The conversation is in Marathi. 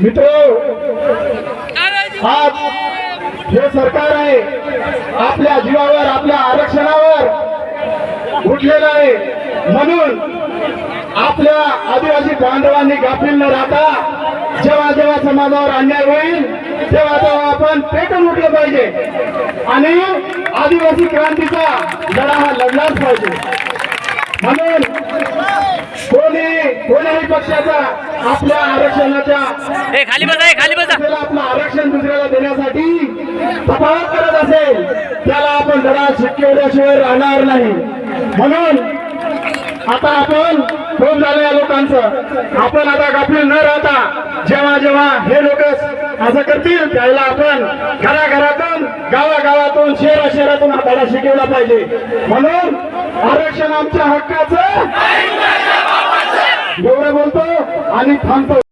मित्र आज हे सरकार आहे आपल्या जीवावर आपल्या आरक्षणावर उठलेलं आहे. म्हणून आपल्या आदिवासी बांधवांनी गाफील न राहता जेव्हा जेव्हा समाजावर अन्याय होईल तेव्हा तेव्हा आपण पेटून उठलं पाहिजे. आणि आदिवासी क्रांतीचा लढा हा लढलाच पाहिजे. म्हणून कोणीही पक्षाचा आपल्या आरक्षणाच्या ए खाली बसा ए खाली बसा. आपलं आरक्षण दुसऱ्याला देण्यासाठी तपास करत असेल त्याला आपण धडा शिकवल्याशिवाय राहणार नाही. म्हणून आता आपण खूप झालं या लोकांचं. आपण आता गाफील न राहता जेव्हा जेव्हा हे लोक असं करतील त्याला आपण घराघरातून गावागावातून शहरा शहरातून धडा शिकवला पाहिजे. म्हणून आरक्षण आमच्या हक्काचं एवढं बोलतो आणि थांबतो.